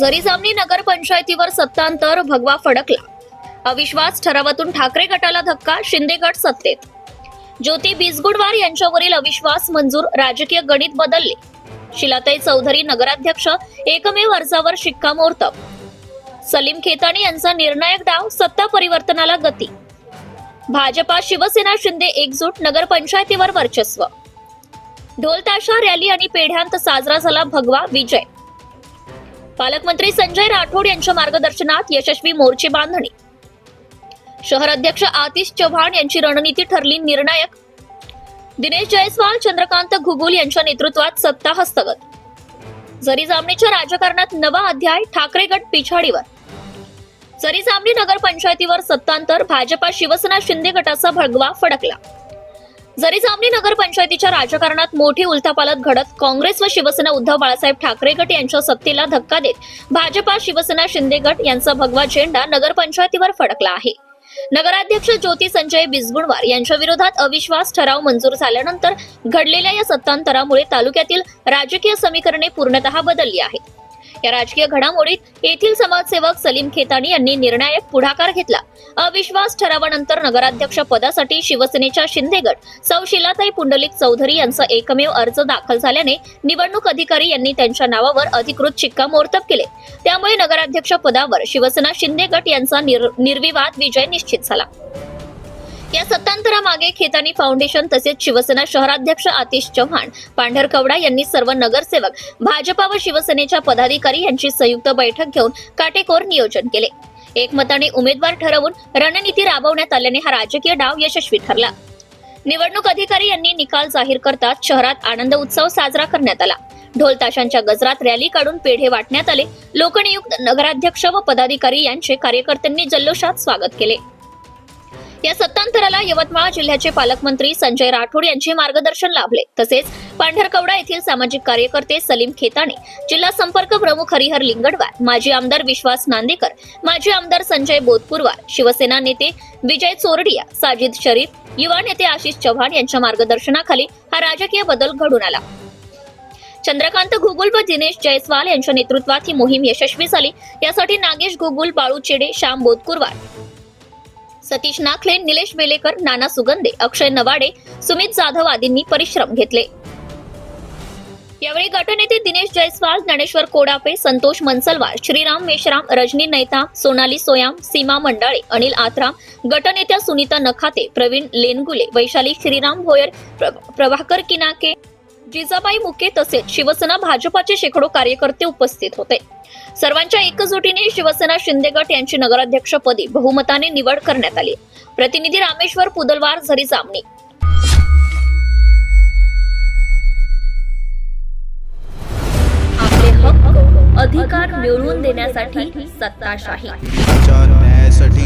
जरी जामणी नगर पंचायतीवर सत्तांतर भगवा फडकला. अविश्वास ठरावातून ठाकरे गटाला धक्का शिंदे गट सत्तेत. ज्योती बिजगुडवार यांच्यावरील अविश्वास मंजूर राजकीय गणित बदलले. शिलाताई चौधरी नगराध्यक्ष एकमेव अर्जावर शिक्कामोर्तब. सलीम खेताणी यांचा निर्णायक डाव सत्ता परिवर्तनाला गती. भाजपा शिवसेना शिंदे एकजूट नगरपंचायतीवर वर्चस्व. ढोलताशा रॅली आणि पेढ्यांत साजरा झाला भगवा विजय. पालकमंत्री संजय राठोड यांच्या मार्गदर्शनात यशस्वी मोर्चे बांधणी. शहर अध्यक्ष आतिश चव्हाण यांची रणनीती ठरली निर्णायक. दिनेश जयस्वाल चंद्रकांत घुगुल यांच्या नेतृत्वात सत्ता हस्तगत जरी जामणीच्या राजकारणात नवा अध्याय ठाकरे गट पिछाडीवर. जरी जामणी नगरपंचायतीवर सत्तांतर भाजपा शिवसेना शिंदे गटाचा भगवा फडकला. जरी जामणी नगर पंचायतीच्या राजकारणात मोठी उलथापालत घडत काँग्रेस व शिवसेना उद्धव बाळासाहेब ठाकरे गट यांच्या सत्तेला धक्का देत भाजपा शिवसेना शिंदे गट यांचा भगवा झेंडा नगरपंचायतीवर फडकला आहे. नगराध्यक्ष ज्योती संजय बिजगुणवार यांच्या विरोधात अविश्वास ठराव मंजूर झाल्यानंतर घडलेल्या या सत्तांतरामुळे तालुक्यातील राजकीय समीकरणे पूर्णतः बदलली आहेत. या राजकीय घडामोडीत येथील समाजसेवक सलीम खेतानी यांनी निर्णायक पुढाकार घेतला. अविश्वास ठरावानंतर नगराध्यक्ष पदासाठी शिवसेनेच्या शिंदे गट सौ शिलाताई पुंडलिक चौधरी यांचा एकमेव अर्ज दाखल झाल्याने निवडणूक अधिकारी यांनी त्यांच्या नावावर अधिकृत शिक्कामोर्तब केले. त्यामुळे नगराध्यक्ष पदावर शिवसेना शिंदे गट यांचा निर्विवाद विजय निश्चित झाला. या सत्तांतरामागे खेतानी फाउंडेशन तसेच शिवसेना शहराध्यक्ष आतिश चव्हाण पांढरकवडा यांनी सर्व नगरसेवक भाजपा व शिवसेनेच्या पदाधिकारी यांची संयुक्त बैठक घेऊन काटेकोर नियोजन केले. एकमताने उमेदवार ठरवून रणनीती राबवण्यात आल्याने हा राजकीय डाव यशस्वी ठरला. निवडणूक अधिकारी यांनी निकाल जाहीर करताच शहरात आनंद उत्सव साजरा करण्यात आला. ढोल ताशांच्या गजरात रॅली काढून पेढे वाटण्यात आले. लोकनियुक्त नगराध्यक्ष व पदाधिकारी यांचे कार्यकर्त्यांनी जल्लोषात स्वागत केले. या सत्तांतराला यवतमाळ जिल्ह्याचे पालकमंत्री संजय राठोड यांचे मार्गदर्शन लाभले. तसेच पांढरकवडा येथील सामाजिक कार्यकर्ते सलीम खेताणे जिल्हा संपर्क प्रमुख हरिहर लिंगडवार माजी आमदार विश्वास नांदेकर माजी आमदार संजय बोधपुरवार शिवसेना नेते विजय चोरडिया साजिद शरीफ युवा नेते आशिष चव्हाण यांच्या मार्गदर्शनाखाली हा राजकीय बदल घडून आला. चंद्रकांत घुगुल व दिनेश जयस्वाल यांच्या नेतृत्वात ही मोहीम यशस्वी झाली. यासाठी नागेश घुगुल बाळू चेडे श्याम बोधकुरवार सतीश नाखले निलेश बेलेकर नाना सुगंधे अक्षय नवाडे सुमित जाधव आदींनी परिश्रम घेतले. यावेळी गटनेते दिनेश जयस्वाल ज्ञानेश्वर कोडापे संतोष मनसलवार श्रीराम मेश्राम रजनी नैता सोनाली सोयाम सीमा मंडाळे अनिल आत्राम गटनेत्या सुनीता नखाते प्रवीण लेनगुले वैशाली श्रीराम भोयर प्र- प्रभाकर किनाके जिजाबाई मुके तसेच शिवसेना भाजपाचे शेकडो कार्यकर्ते उपस्थित होते. सर्वांच्या एकजुटीने शिवसेना शिंदे गट यांची नगराध्यक्षपदी बहुमताने निवड करण्यात आली. प्रतिनिधी रामेश्वर पुदलवार झरी जामणी. आपले हक्क अधिकार मिळवून देण्यासाठी सत्ताशाही. न्यायासाठी